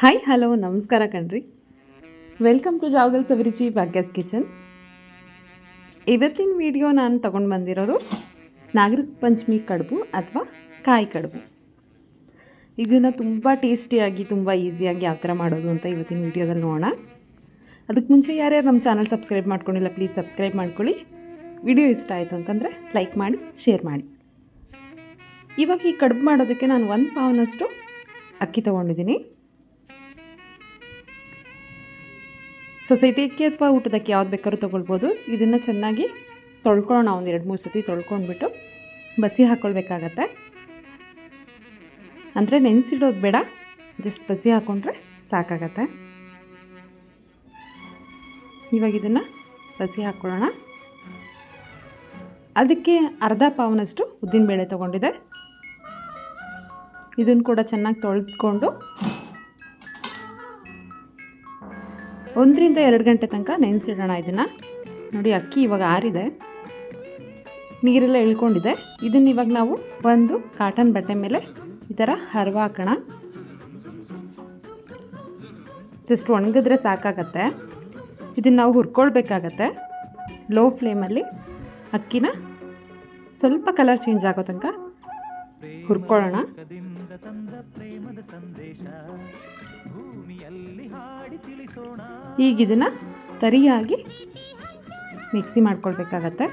Hi hello ನಮಸ್ಕಾರ ಕಣ್ರಿ. Welcome to Javagal Saviruchi Bhagya's kitchen ಇವತ್ತಿನ ವಿಡಿಯೋ ನಾನು ತಗೊಂಡು ಬಂದಿರೋದು ನಾಗರ ಪಂಚಮಿ ಕಡುಬು ಅಥವಾ ಕಾಯಿ ಕಡುಬು. ಇದನ್ನು ತುಂಬ ಟೇಸ್ಟಿಯಾಗಿ ತುಂಬ ಈಸಿಯಾಗಿ ಯಾವ ಥರ ಮಾಡೋದು ಅಂತ ಇವತ್ತಿನ ವಿಡಿಯೋದಲ್ಲಿ ನೋಡೋಣ. ಅದಕ್ಕೆ ಮುಂಚೆ ಯಾರ್ಯಾರು ನಮ್ಮ ಚಾನಲ್ ಸಬ್ಸ್ಕ್ರೈಬ್ ಮಾಡ್ಕೊಂಡಿಲ್ಲ ಪ್ಲೀಸ್ ಸಬ್ಸ್ಕ್ರೈಬ್ ಮಾಡ್ಕೊಳ್ಳಿ. ವಿಡಿಯೋ ಇಷ್ಟ ಆಯಿತು ಅಂತಂದರೆ ಲೈಕ್ ಮಾಡಿ ಶೇರ್ ಮಾಡಿ. ಇವಾಗ ಈ ಕಡುಬು ಮಾಡೋದಕ್ಕೆ ನಾನು ಒಂದು ಪಾವನಷ್ಟು ಅಕ್ಕಿ ತೊಗೊಂಡಿದ್ದೀನಿ. ಸೊಸೈಟಿಗೆ ಅಥವಾ ಊಟದಕ್ಕೆ ಯಾವ್ದು ಬೇಕಾದ್ರೂ ತೊಗೊಳ್ಬೋದು. ಇದನ್ನು ಚೆನ್ನಾಗಿ ತೊಳ್ಕೊಳ್ಳೋಣ, ಒಂದು ಎರಡು ಮೂರು ಸತಿ ತೊಳ್ಕೊಂಡ್ಬಿಟ್ಟು ಬಸಿ ಹಾಕ್ಕೊಳ್ಬೇಕಾಗತ್ತೆ ಅಂದರೆ ನೆನೆಸಿಡೋದು ಬೇಡ, ಜಸ್ಟ್ ಬಸಿ ಹಾಕ್ಕೊಂಡ್ರೆ ಸಾಕಾಗತ್ತೆ. ಇವಾಗ ಇದನ್ನು ಬಸಿ ಹಾಕ್ಕೊಳ್ಳೋಣ ಅದಕ್ಕೆ ಅರ್ಧ ಪಾವನಷ್ಟು ಉದ್ದಿನಬೇಳೆ ತೊಗೊಂಡಿದೆ ಇದನ್ನು ಕೂಡ ಚೆನ್ನಾಗಿ ತೊಳೆದ್ಕೊಂಡು ಒಂದರಿಂದ ಎರಡು ಗಂಟೆ ತನಕ ನೆನೆಸಿಡೋಣ ಇದನ್ನು. ನೋಡಿ, ಅಕ್ಕಿ ಇವಾಗ ಆರಿದೆ. ನೀರೆಲ್ಲ ಇಳ್ಕೊಂಡಿದೆ. ಇದನ್ನು ಇವಾಗ ನಾವು ಒಂದು ಕಾಟನ್ ಬಟ್ಟೆ ಮೇಲೆ ಈ ಥರ ಹರವಾಕೋಣ ಜಸ್ಟ್ ಒಣಗಿದ್ರೆ ಸಾಕಾಗತ್ತೆ. ಇದನ್ನು ನಾವು ಹುರ್ಕೊಳ್ಬೇಕಾಗತ್ತೆ. ಲೋ ಫ್ಲೇಮಲ್ಲಿ ಅಕ್ಕಿನ ಸ್ವಲ್ಪ ಕಲರ್ ಚೇಂಜ್ ಆಗೋ ತನಕ ಹುರ್ಕೊಳ್ಳೋಣ. ಈಗ ಇದನ್ನು ತರಿಯಾಗಿ ಮಿಕ್ಸಿ ಮಾಡ್ಕೊಳ್ಬೇಕಾಗತ್ತೆ.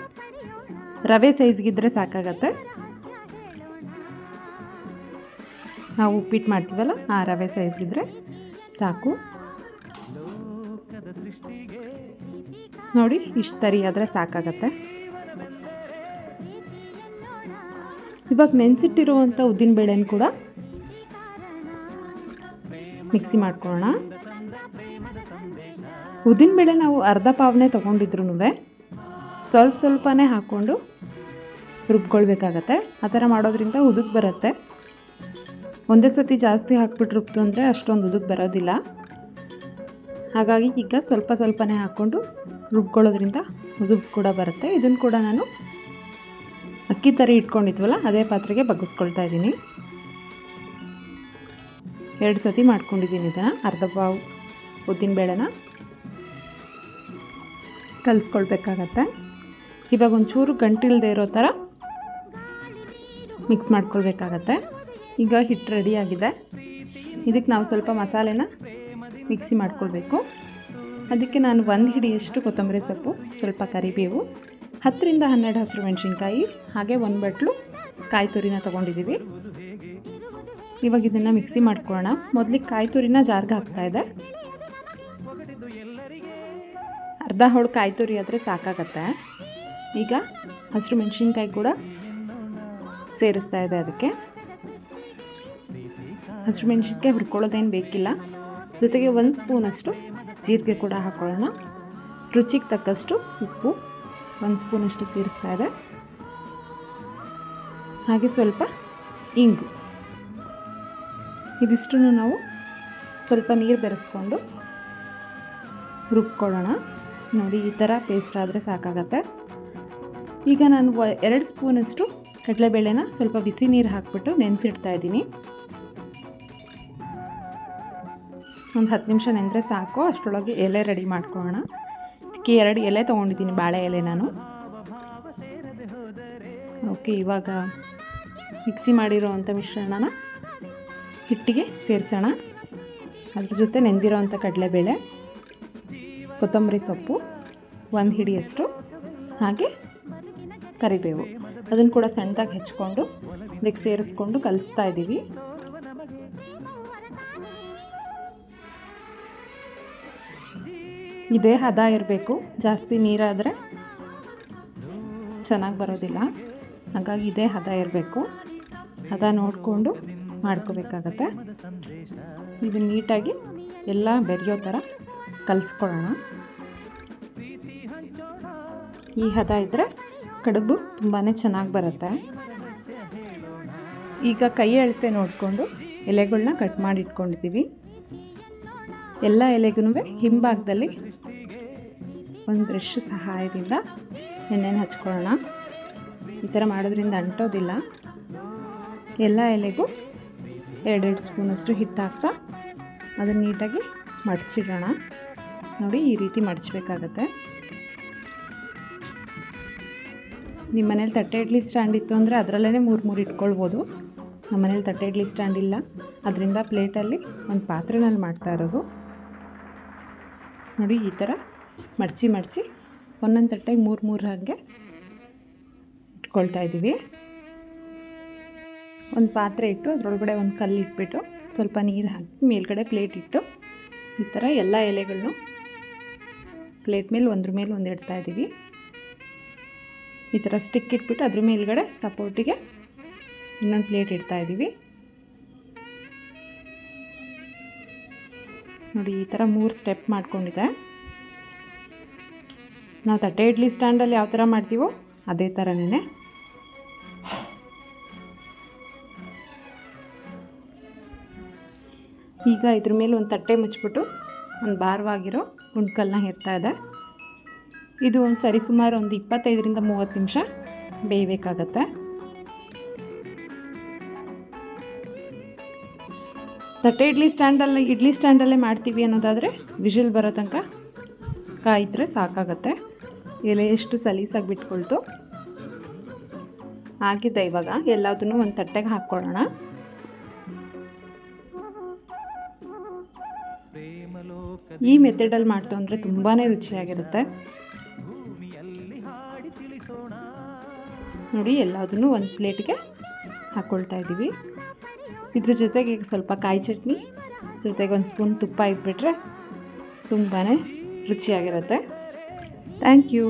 ರವೆ ಸೈಜ್ಗಿದ್ರೆ ಸಾಕಾಗತ್ತೆ. ನಾವು ಉಪ್ಪಿಟ್ಟು ಮಾಡ್ತೀವಲ್ಲ ಆ ರವೆ ಸೈಜ್ಗಿದ್ರೆ ಸಾಕು. ನೋಡಿ ಇಷ್ಟು ತರಿ ಆದರೆ ಸಾಕಾಗತ್ತೆ. ಇವಾಗ ನೆನೆಸಿಟ್ಟಿರುವಂಥ ಉದ್ದಿನಬೇಳೆನ ಕೂಡ ಮಿಕ್ಸಿ ಮಾಡ್ಕೊಳ್ಳೋಣ. ಉದ್ದಿನಬೇಳೆ ನಾವು ಅರ್ಧ ಪಾವನೆ ತೊಗೊಂಡಿದ್ರು ಸ್ವಲ್ಪ ಸ್ವಲ್ಪನೇ ಹಾಕ್ಕೊಂಡು ರುಬ್ಕೊಳ್ಬೇಕಾಗತ್ತೆ. ಆ ಥರ ಮಾಡೋದ್ರಿಂದ ಉದುಕ್ ಬರುತ್ತೆ. ಒಂದೇ ಸತಿ ಜಾಸ್ತಿ ಹಾಕ್ಬಿಟ್ಟು ರುಬ್ತು ಅಂದರೆ ಅಷ್ಟೊಂದು ಉದುಕ್ ಬರೋದಿಲ್ಲ. ಹಾಗಾಗಿ ಈಗ ಸ್ವಲ್ಪ ಸ್ವಲ್ಪನೇ ಹಾಕ್ಕೊಂಡು ರುಬ್ಕೊಳ್ಳೋದ್ರಿಂದ ಉದುಕ್ ಕೂಡ ಬರುತ್ತೆ. ಇದನ್ನು ಕೂಡ ನಾನು ಅಕ್ಕಿ ತರಿ ಇಟ್ಕೊಂಡಿದ್ವಲ್ಲ, ಅದೇ ಪಾತ್ರೆಗೆ ಬಗ್ಗಿಸ್ಕೊಳ್ತಾ ಇದ್ದೀನಿ. ಎರಡು ಸತಿ ಮಾಡ್ಕೊಂಡಿದ್ದೀನಿ ಇದನ್ನು. ಅರ್ಧ ಪಾವು ಉದ್ದಿನಬೇಳೆನ ಕಲಿಸ್ಕೊಳ್ಬೇಕಾಗತ್ತೆ. ಇವಾಗ ಒಂಚೂರು ಗಂಟಿಲ್ದೇ ಇರೋ ಥರ ಮಿಕ್ಸ್ ಮಾಡ್ಕೊಳ್ಬೇಕಾಗತ್ತೆ. ಈಗ ಹಿಟ್ಟು ರೆಡಿಯಾಗಿದೆ ಇದಕ್ಕೆ ನಾವು ಸ್ವಲ್ಪ ಮಸಾಲೆನ ಮಿಕ್ಸಿ ಮಾಡ್ಕೊಳ್ಬೇಕು. ಅದಕ್ಕೆ ನಾನು ಒಂದು ಹಿಡಿಯಷ್ಟು ಕೊತ್ತಂಬರಿ ಸೊಪ್ಪು, ಸ್ವಲ್ಪ ಕರಿಬೇವು, ಹತ್ತರಿಂದ ಹನ್ನೆರಡು ಹಸಿರು ಮೆಣಸಿನ್ಕಾಯಿ, ಹಾಗೆ ಒಂದು ಬಟ್ಲು ಕಾಯಿ ತುರಿನ ತೊಗೊಂಡಿದ್ದೀವಿ ಇವಾಗ ಇದನ್ನು ಮಿಕ್ಸಿ ಮಾಡ್ಕೊಳ್ಳೋಣ. ಮೊದಲಿಗೆ ಕಾಯಿ ತುರಿನ ಜಾರ್ಗೆ ಹಾಕ್ತಾಯಿದೆ ಅರ್ಧ ಹೋಳು ಕಾಯಿ ತುರಿ ಆದರೆ ಸಾಕಾಗತ್ತೆ. ಈಗ ಹಸಿರು ಮೆಣಸಿನ್ಕಾಯಿ ಕೂಡ ಸೇರಿಸ್ತಾ ಇದೆ ಅದಕ್ಕೆ. ಹಸಿರು ಮೆಣಸಿನ್ಕಾಯಿ ಹುರ್ಕೊಳ್ಳೋದೇನು ಬೇಕಿಲ್ಲ. ಜೊತೆಗೆ ಒಂದು ಸ್ಪೂನಷ್ಟು ಜೀರಿಗೆ ಕೂಡ ಹಾಕ್ಕೊಳ್ಳೋಣ ರುಚಿಗೆ ತಕ್ಕಷ್ಟು ಉಪ್ಪು ಒಂದು ಸ್ಪೂನಷ್ಟು ಸೇರಿಸ್ತಾ ಇದೆ. ಹಾಗೆ ಸ್ವಲ್ಪ ಇಂಗು. ಇದಿಷ್ಟನ್ನು ನಾವು ಸ್ವಲ್ಪ ನೀರು ಬೆರೆಸ್ಕೊಂಡು ರುಬ್ಕೊಳ್ಳೋಣ. ನೋಡಿ, ಈ ಥರ ಪೇಸ್ಟ್ ಆದರೆ ಸಾಕಾಗತ್ತೆ. ಈಗ ನಾನು ಎರಡು ಸ್ಪೂನಷ್ಟು ಕಡಲೆಬೇಳೆನ ಸ್ವಲ್ಪ ಬಿಸಿ ನೀರು ಹಾಕ್ಬಿಟ್ಟು ನೆನೆಸಿಡ್ತಾ ಇದ್ದೀನಿ. ಒಂದು ಹತ್ತು ನಿಮಿಷ ನೆನೆದ್ರೆ ಸಾಕು. ಅಷ್ಟರೊಳಗೆ ಎಲೆ ರೆಡಿ ಮಾಡ್ಕೊಳ್ಳೋಣ. ಅದಕ್ಕೆ ಎರಡು ಎಲೆ ತೊಗೊಂಡಿದ್ದೀನಿ, ಬಾಳೆ ಎಲೆ ನಾನು. ಓಕೆ, ಇವಾಗ ಮಿಕ್ಸಿ ಮಾಡಿರೋ ಅಂಥ ಮಿಶ್ರಣನ ಹಿಟ್ಟಿಗೆ ಸೇರಿಸೋಣ. ಅದ್ರ ಜೊತೆ ನೆಂದಿರೋ ಅಂಥ ಕಡಲೆಬೇಳೆ, ಕೊತ್ತಂಬರಿ ಸೊಪ್ಪು, ಒಂದು ಹಿಡಿಯಷ್ಟು, ಹಾಗೆ ಕರಿಬೇವು. ಅದನ್ನು ಕೂಡ ಸಣ್ಣದಾಗಿ ಹೆಚ್ಕೊಂಡು ಅದಕ್ಕೆ ಸೇರಿಸ್ಕೊಂಡು ಕಲಿಸ್ತಾ ಇದ್ದೀವಿ ಇದೇ ಹದ ಇರಬೇಕು. ಜಾಸ್ತಿ ನೀರಾದರೆ ಚೆನ್ನಾಗಿ ಬರೋದಿಲ್ಲ. ಹಾಗಾಗಿ ಇದೇ ಹದ ಇರಬೇಕು. ಹದ ನೋಡಿಕೊಂಡು ಮಾಡ್ಕೋಬೇಕಾಗತ್ತೆ. ಇದು ನೀಟಾಗಿ ಎಲ್ಲ ಬೆರೆಯೋ ಥರ ಕಲಿಸ್ಕೊಳ್ಳೋಣ. ಈ ಹದ ಇದ್ದರೆ ಕಡುಬು ತುಂಬಾ ಚೆನ್ನಾಗಿ ಬರುತ್ತೆ. ಈಗ ಕೈ ಅಳತೆ ನೋಡಿಕೊಂಡು ಎಲೆಗಳನ್ನ ಕಟ್ ಮಾಡಿ ಇಟ್ಕೊಂಡಿದ್ದೀವಿ ಎಲ್ಲ ಎಲೆಗೂ ಹಿಂಭಾಗದಲ್ಲಿ ಒಂದು ಬ್ರಷ್ ಸಹಾಯದಿಂದ ಎಣ್ಣೆನ ಹಚ್ಕೊಳ್ಳೋಣ. ಈ ಥರ ಮಾಡೋದ್ರಿಂದ ಅಂಟೋದಿಲ್ಲ. ಎಲ್ಲ ಎಲೆಗೂ ಎರಡೆರಡು ಸ್ಪೂನಷ್ಟು ಹಿಟ್ಟು ಹಾಕ್ತಾ ಅದನ್ನು ನೀಟಾಗಿ ಮಡಚಿಡೋಣ. ನೋಡಿ ಈ ರೀತಿ ಮಡಚಬೇಕಾಗತ್ತೆ. ನಿಮ್ಮ ಮನೇಲಿ ತಟ್ಟೆ ಇಡ್ಲಿ ಸ್ಟ್ಯಾಂಡ್ ಇತ್ತು ಅಂದರೆ ಅದರಲ್ಲೇ ಮೂರು ಮೂರು ಇಟ್ಕೊಳ್ಬೋದು. ನಮ್ಮ ಮನೇಲಿ ತಟ್ಟೆ ಇಡ್ಲಿ ಸ್ಟ್ಯಾಂಡ್ ಇಲ್ಲ. ಅದರಿಂದ ಪ್ಲೇಟಲ್ಲಿ ಒಂದು ಪಾತ್ರೆನಲ್ಲಿ ಮಾಡ್ತಾ ಇರೋದು. ನೋಡಿ ಈ ಥರ ಮಡಚಿ ಮಡಚಿ ಒಂದೊಂದು ತಟ್ಟೆಗೆ ಮೂರು ಮೂರು ಹಾಗೆ ಇಟ್ಕೊಳ್ತಾ ಇದ್ದೀವಿ. ಒಂದು ಪಾತ್ರೆ ಇಟ್ಟು ಅದರೊಳಗಡೆ ಒಂದು ಕಲ್ಲು ಇಟ್ಬಿಟ್ಟು ಸ್ವಲ್ಪ ನೀರು ಹಾಕಿ ಮೇಲ್ಗಡೆ ಪ್ಲೇಟ್ ಇಟ್ಟು ಈ ಥರ ಎಲ್ಲ ಎಲೆಗಳನ್ನು ಪ್ಲೇಟ್ ಮೇಲೆ ಒಂದ್ರ ಮೇಲೆ ಒಂದು ಇಡ್ತಾ ಇದ್ದೀವಿ. ಈ ಥರ ಸ್ಟಿಕ್ ಇಟ್ಬಿಟ್ಟು ಅದ್ರ ಮೇಲ್ಗಡೆ ಸಪೋರ್ಟಿಗೆ ಇನ್ನೊಂದು ಪ್ಲೇಟ್ ಇಡ್ತಾ ಇದ್ದೀವಿ. ನೋಡಿ, ಈ ಥರ ಮೂರು ಸ್ಟೆಪ್ ಮಾಡ್ಕೊಂಡಿದೆ. ನಾವು ತಟ್ಟೆ ಇಡ್ಲಿ ಸ್ಟ್ಯಾಂಡಲ್ಲಿ ಯಾವ ಥರ ಮಾಡ್ತೀವೋ ಅದೇ ಥರನೇ ಈಗ ಇದ್ರ ಮೇಲೆ ಒಂದು ತಟ್ಟೆ ಮುಚ್ಚಿಬಿಟ್ಟು ಒಂದು ಭಾರವಾಗಿರೋ ಗುಂಡ್ಕಲ್ಲನ್ನ ಹೇರ್ತಾ ಇದೆ. ಇದು ಒಂದು ಸರಿ ಸುಮಾರು ಒಂದು ಇಪ್ಪತ್ತೈದರಿಂದ ಮೂವತ್ತು ನಿಮಿಷ ಬೇಯಬೇಕಾಗತ್ತೆ. ತಟ್ಟೆ ಇಡ್ಲಿ ಸ್ಟ್ಯಾಂಡಲ್ಲಿ, ಇಡ್ಲಿ ಸ್ಟ್ಯಾಂಡಲ್ಲೇ ಮಾಡ್ತೀವಿ ಅನ್ನೋದಾದರೆ ವಿಷಲ್ ಬರೋ ತನಕ ಕಾಯಿದ್ರೆ ಸಾಕಾಗತ್ತೆ. ಎಲೆ ಎಷ್ಟು ಸಲೀಸಾಗಿ ಬಿಟ್ಕೊಳ್ತು ಆಗಿದೆ ಇವಾಗ ಎಲ್ಲದನ್ನು ಒಂದು ತಟ್ಟೆಗೆ ಹಾಕ್ಕೊಳ್ಳೋಣ. ಈ ಮೆಥಡಲ್ಲಿ ಮಾಡ್ತು ಅಂದರೆ ತುಂಬಾ ರುಚಿಯಾಗಿರುತ್ತೆ. ನೋಡಿ, ಎಲ್ಲದನ್ನು ಒಂದು ಪ್ಲೇಟ್ಗೆ ಹಾಕ್ಕೊಳ್ತಾ ಇದ್ದೀವಿ. ಇದ್ರ ಜೊತೆಗೆ ಸ್ವಲ್ಪ ಕಾಯಿ ಚಟ್ನಿ, ಜೊತೆಗೆ ಒಂದು ಸ್ಪೂನ್ ತುಪ್ಪ ಇಟ್ಬಿಟ್ರೆ ತುಂಬಾ ರುಚಿಯಾಗಿರುತ್ತೆ. Thank you